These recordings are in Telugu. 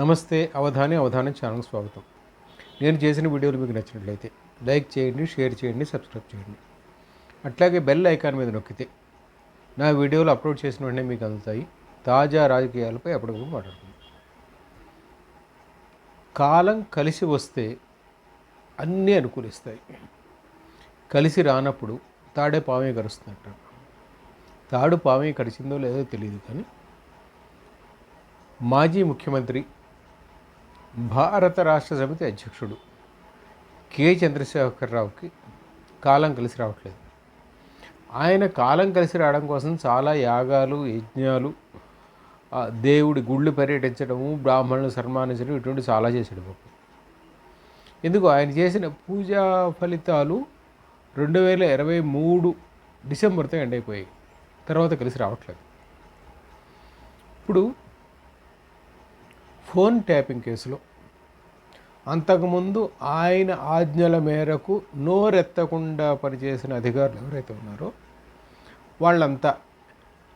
నమస్తే అవధాని అవధానం ఛానల్కి స్వాగతం. నేను చేసిన వీడియోలు మీకు నచ్చినట్లయితే లైక్ చేయండి షేర్ చేయండి సబ్స్క్రైబ్ చేయండి. అట్లాగే బెల్ ఐకాన్ మీద నొక్కితే నా వీడియోలు అప్లోడ్ చేసిన వెంటనే మీకు అందుతాయి. తాజా రాజకీయాలపై అప్పటికప్పుడు మాట్లాడుతుంది కాలం కలిసి వస్తే అన్నీ అనుకూలిస్తాయి. కలిసి రానప్పుడు తాడే పామే కరుస్తుందట తాడు పామే కరిచిందో లేదో తెలియదు కానీ మాజీ ముఖ్యమంత్రి భారత రాష్ట్ర సమితి అధ్యక్షుడు కె చంద్రశేఖరరావుకి కాలం కలిసి రావట్లేదు. ఆయన కాలం కలిసి రావడం కోసం చాలా యాగాలు యజ్ఞాలు దేవుడి గుళ్ళు పర్యటించడము బ్రాహ్మణులు సన్మానించడం ఇటువంటి చాలా చేశాడు బాబు. ఎందుకు ఆయన చేసిన పూజా ఫలితాలు రెండు వేల ఇరవై మూడు డిసెంబర్తో ఎండ్ అయిపోయాయి. తర్వాత కలిసి రావట్లేదు. ఇప్పుడు ఫోన్ ట్యాపింగ్ కేసులో. అంతకుముందు ఆయన ఆజ్ఞల మేరకు నోరెత్తకుండా పనిచేసిన అధికారులు ఎవరైతే ఉన్నారో వాళ్ళంతా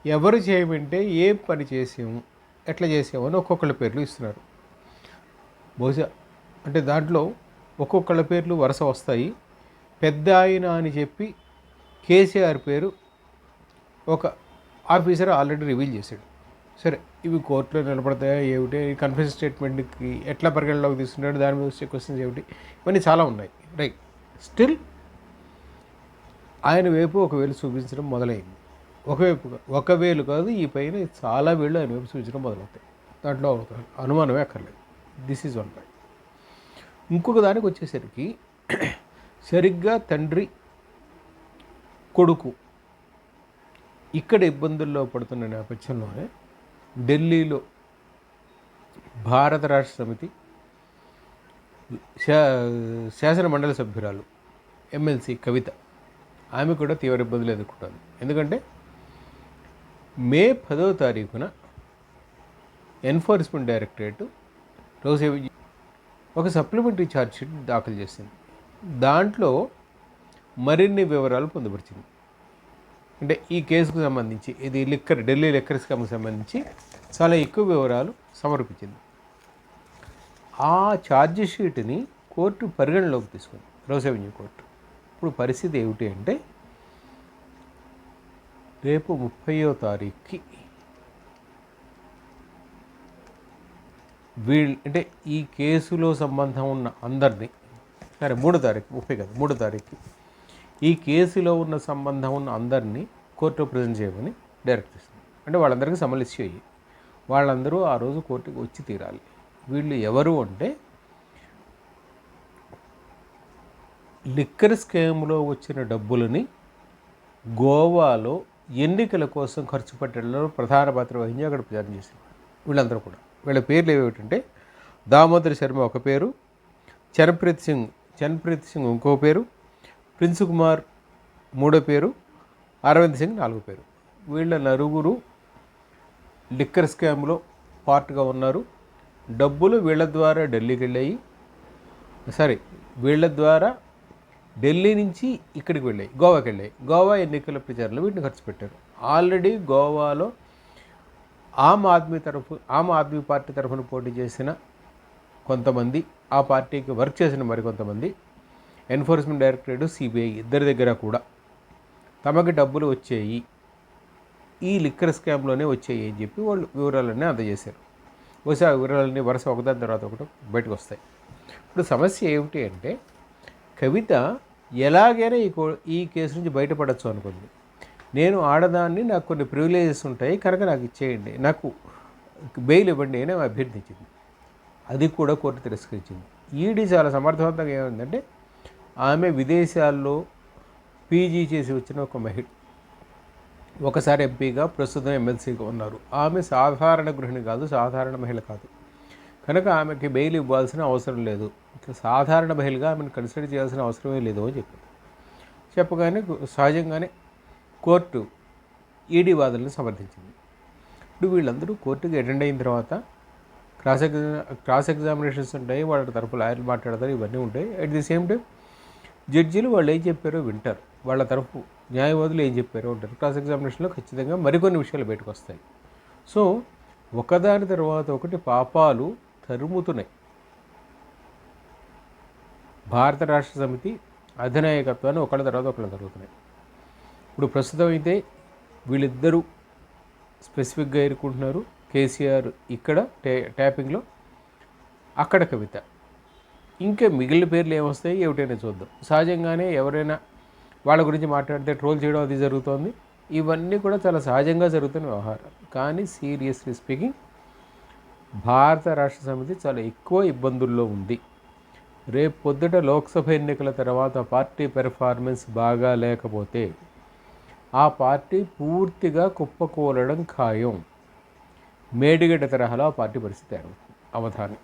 ఎవరు చేయమంటే ఏం పని చేసాము ఎట్లా చేసామని ఒక్కొక్కళ్ళ పేర్లు ఇస్తున్నారు. బహుశా అంటే దాంట్లో ఒక్కొక్కళ్ళ పేర్లు వరుస వస్తాయి. పెద్ద ఆయన అని చెప్పి కేసీఆర్ పేరు ఒక ఆఫీసర్ ఆల్రెడీ రివీల్ చేశాడు. సరే ఇవి కోర్టులో నిలబడతాయా ఏమిటి? కన్ఫెషన్ స్టేట్మెంట్కి ఎట్లా పరిగణలోకి తీసుకుంటాడు దాని మీద వచ్చే క్వశ్చన్స్ ఏమిటి? ఇవన్నీ చాలా ఉన్నాయి. రైట్ స్టిల్ ఆయన వైపు ఒకవేళ చూపించడం మొదలైంది. ఒకవైపు ఒకవేళ ఒక వేలు కాదు ఈ పైన చాలా వేళ్ళు ఆయన వైపు చూపించడం మొదలవుతాయి. దాంట్లో అనుమానమే అక్కర్లేదు. దిస్ ఈజ్ వన్ పాయింట్ ఇంకొక దానికి వచ్చేసరికి సరిగ్గా తండ్రి కొడుకు ఇక్కడ ఇబ్బందుల్లో పడుతున్న నేపథ్యంలోనే ఢిల్లీలో భారత రాష్ట్ర సమితి శా శాసన మండలి సభ్యురాలు ఎమ్మెల్సీ కవిత. ఆమె కూడా తీవ్ర ఇబ్బందులు ఎదుర్కొంటుంది. ఎందుకంటే మే పదో తారీఖున ఎన్ఫోర్స్మెంట్ డైరెక్టరేట్ రోజు ఒక సప్లిమెంటరీ ఛార్జ్ షీట్ దాఖలు చేసింది. దాంట్లో మరిన్ని వివరాలు పొందుపరిచింది. అంటే ఈ కేసుకు సంబంధించి ఇది లిక్కర్ ఢిల్లీ లిక్కర్ స్కామ్కి సంబంధించి చాలా ఎక్కువ వివరాలు సమర్పించింది. ఆ ఛార్జ్ షీట్ని కోర్టు పరిగణలోకి తీసుకుంది రోజ్ అవెన్యూ కోర్టు. ఇప్పుడు పరిస్థితి ఏమిటి అంటే రేపు ముప్పయో తారీఖుకి వీళ్ళు అంటే ఈ కేసులో సంబంధం ఉన్న అందరినీ సరే మూడో తారీఖు ముప్పై కదా మూడో తారీఖు ఈ కేసులో ఉన్న సంబంధం ఉన్న అందరినీ కోర్టులో ప్రజెంట్ చేయమని డైరెక్ట్ చేసింది అంటే వాళ్ళందరికీ సమలిసి చేయి వాళ్ళందరూ ఆ రోజు కోర్టుకి వచ్చి తీరాలి. వీళ్ళు ఎవరు అంటే లిక్కర్ స్కీమ్లో వచ్చిన డబ్బులని గోవాలో ఎన్నికల కోసం ఖర్చు పెట్టడంలో ప్రధాన పాత్ర వహించి అక్కడ ప్రచారం చేసేవారు వీళ్ళందరూ కూడా. వీళ్ళ పేర్లు ఏమిటంటే దామోదర్ శర్మ ఒక పేరు చరణ్ప్రీత్ సింగ్ చరణ్ప్రీత్ సింగ్ ఇంకో పేరు ప్రిన్స్ కుమార్ మూడో పేరు అరవింద్ సింగ్ నాలుగో పేరు. వీళ్ళ నలుగురు లిక్కర్ స్కామ్లో పార్ట్గా ఉన్నారు. డబ్బులు వీళ్ళ ద్వారా ఢిల్లీకి వెళ్ళాయి. సారీ వీళ్ళ ద్వారా ఢిల్లీ నుంచి ఇక్కడికి వెళ్ళాయి గోవాకి వెళ్ళాయి. గోవా ఎన్నికల ప్రచారంలో వీటిని ఖర్చు పెట్టారు. ఆల్రెడీ గోవాలో ఆమ్ ఆద్మీ తరఫు ఆమ్ ఆద్మీ పార్టీ తరఫున పోటీ చేసిన కొంతమంది ఆ పార్టీకి వర్క్ చేసిన మరికొంతమంది ఎన్ఫోర్స్మెంట్ డైరెక్టరేట్ సిబిఐ ఇద్దరి దగ్గర కూడా తమకి డబ్బులు వచ్చాయి. ఈ లిక్కర్ స్కామ్లోనే వచ్చాయి అని చెప్పి వాళ్ళు వివరాలన్నీ అందజేశారు. బహుశా ఆ వివరాలన్నీ వరుస ఒకదాని తర్వాత ఒకటి బయటకు వస్తాయి. ఇప్పుడు సమస్య ఏమిటి అంటే కవిత ఎలాగైనా ఈ కో ఈ కేసు నుంచి బయటపడచ్చు అనుకుంది. నేను ఆడదాన్ని నాకు కొన్ని ప్రివిలేజెస్ ఉంటాయి కనుక నాకు ఇచ్చేయండి. నాకు బెయిల్ ఇవ్వండి అని అభ్యర్థించింది. అది కూడా కోర్టు తిరస్కరించింది. ఈడీ చాలా సమర్థవంతంగా ఏమైందంటే ఆమె విదేశాల్లో పీజీ చేసి వచ్చిన ఒక మహిళ ఒకసారి ఎంపీగా ప్రస్తుతం ఎమ్మెల్సీగా ఉన్నారు. ఆమె సాధారణ గృహిణి కాదు సాధారణ మహిళ కాదు. కనుక ఆమెకి బెయిల్ ఇవ్వాల్సిన అవసరం లేదు. సాధారణ మహిళగా ఆమెను కన్సిడర్ చేయాల్సిన అవసరమే లేదు అని చెప్పింది చెప్పగానే సహజంగానే కోర్టు ఈడీ వాదనలు సమర్థించింది. ఇప్పుడు వీళ్ళందరూ కోర్టుకి అటెండ్ అయిన తర్వాత క్రాస్ ఎగ్జా క్రాస్ ఎగ్జామినేషన్స్ ఉంటాయి వాళ్ళ తరపు లాయర్లు మాట్లాడతారు ఇవన్నీ ఉంటాయి. అట్ ది సేమ్ టైం జడ్జీలు వాళ్ళు ఏం చెప్పారో వింటారు. వాళ్ళ తరఫు న్యాయవాదులు ఏం చెప్పారో ఉంటారు క్రాస్ ఎగ్జామినేషన్లో ఖచ్చితంగా మరికొన్ని విషయాలు బయటకు వస్తాయి. సో ఒకదాని తర్వాత ఒకటి పాపాలు తరుముతున్నాయి. భారత రాష్ట్ర సమితి అధినాయకత్వాన్ని ఒకళ్ళ తర్వాత ఒకళ్ళు జరుగుతున్నాయి ఇప్పుడు ప్రస్తుతం అయితే వీళ్ళిద్దరూ స్పెసిఫిక్గా ఎదుర్కొంటున్నారు కేసీఆర్ ఇక్కడ ట్యా ట్యాపింగ్లో అక్కడ కవిత. ఇంకా మిగిలిన పేర్లు ఏమొస్తాయి ఏమిటైనా చూద్దాం. సహజంగానే ఎవరైనా వాళ్ళ గురించి మాట్లాడితే ట్రోల్ చేయడం అది జరుగుతోంది. ఇవన్నీ కూడా చాలా సహజంగా జరుగుతున్న వ్యవహారాలు. కానీ సీరియస్లీ స్పీకింగ్ భారత రాష్ట్ర సమితి చాలా ఎక్కువ ఇబ్బందుల్లో ఉంది. రేపు పొద్దుట లోక్సభ ఎన్నికల తర్వాత పార్టీ పెర్ఫార్మెన్స్ బాగా లేకపోతే ఆ పార్టీ పూర్తిగా కుప్పకూలడం ఖాయం. మేడిగడ్డ తరహాలో ఆ పార్టీ పరిస్థితి ఏర్పడుతుంది. అవధానం.